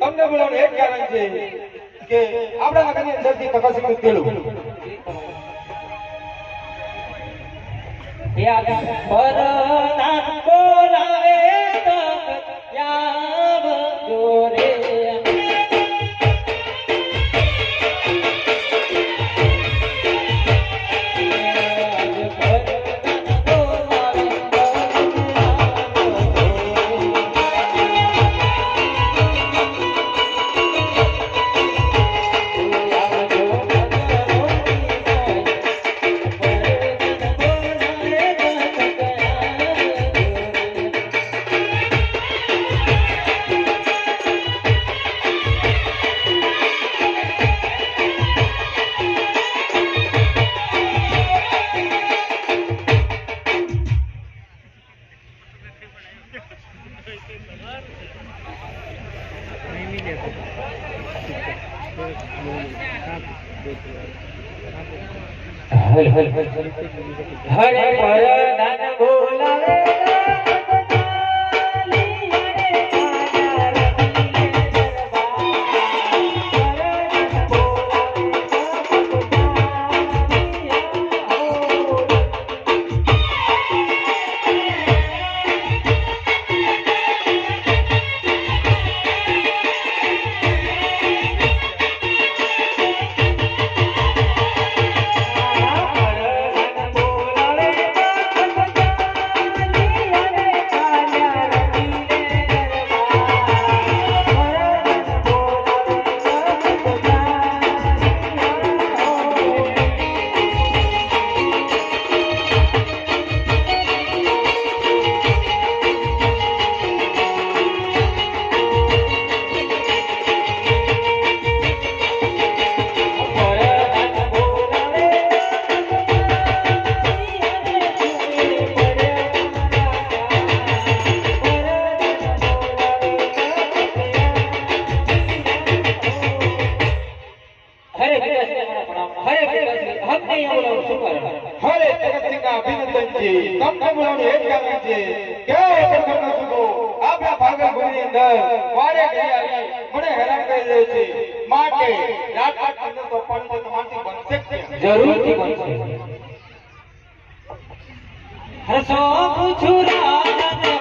તમને બોલાવવાનું એક કારણ છે કે આપણા લગ્નની અંદરથી તપાસી પેલું. ભરતા બોલાવે. હરે પરદાન બોલાવે જગતસિંહના અભિનંદન છે. તમને બોલાવવાનું એક કારણ છે. કે પ્રકારના સુખો આપણા ભાગલપુરની અંદર વારે ઘડી આવી મને હેરાન કરી રહ્યો છે. માટે રાત અંદર તો પાણી તમારથી બનશે. જરૂરથી બનશે. હસો પૂછું રાજાને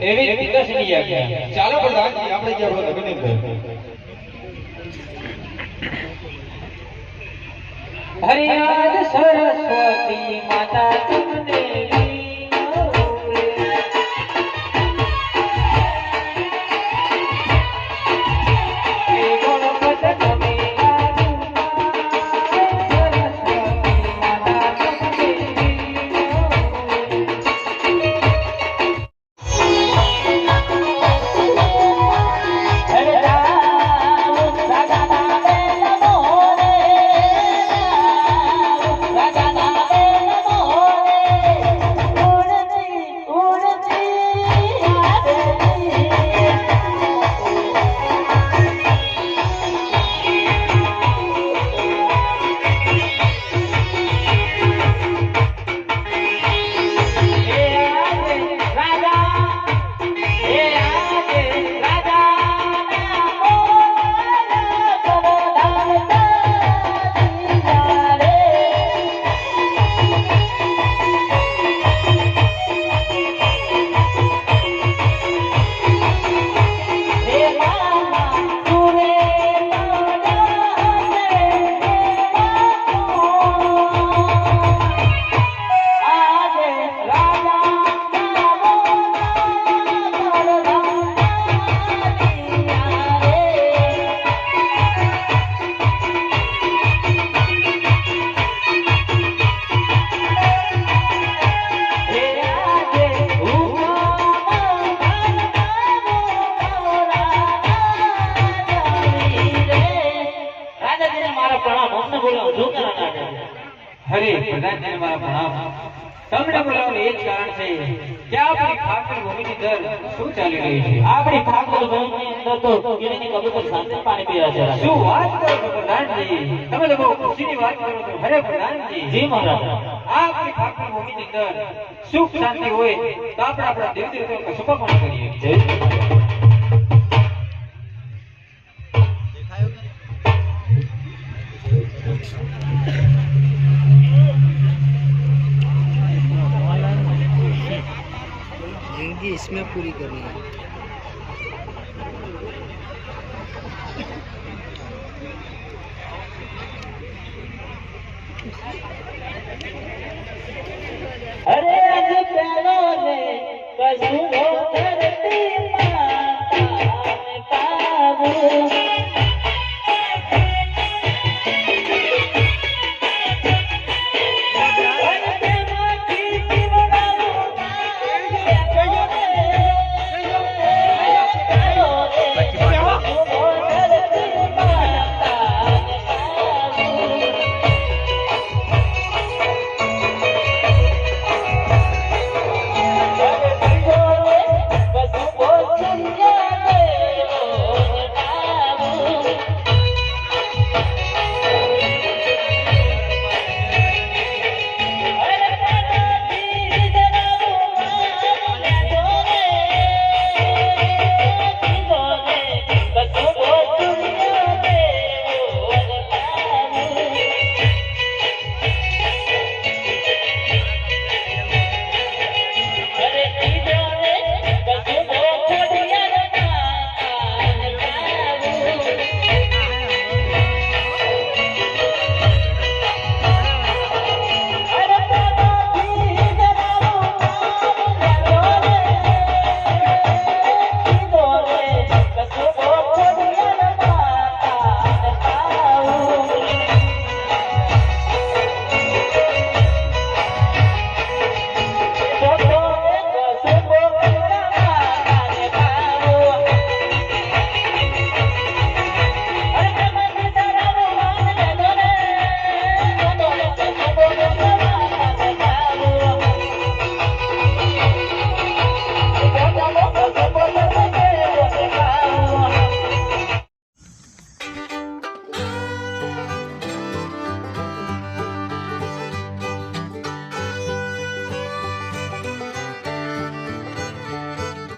એવી પિતાશ્રીની આજ્ઞા ચાલો પ્રધાનજી આપણે જે આપણો હરિયાદ સરસ્વતી માતા પ્રધાનજી મારા પ્રણામ તમને બોલાવવાનું એ જ કારણ છે કે આપણી ઠાકર ભૂમિની અંદર શું ચાલી રહ્યું છે? આપણી ઠાકર ભૂમિની અંદર તો ગીરીની કબૂતર શાંતિ પાણી પીવા છે. શું વાત કરો છો પ્રધાનજી? તમે લોકો ખુશીની વાત કરો છો. હરે પ્રધાનજી. જી મહારાજ. આપણી ઠાકર ભૂમિની અંદર સુખ શાંતિ હોય તો આપણે આપણા દેવ દેવતાઓ કશું પણ કરીએ. જય इसमें पूरी करनी है। अरे अरे प्यारों ने कसू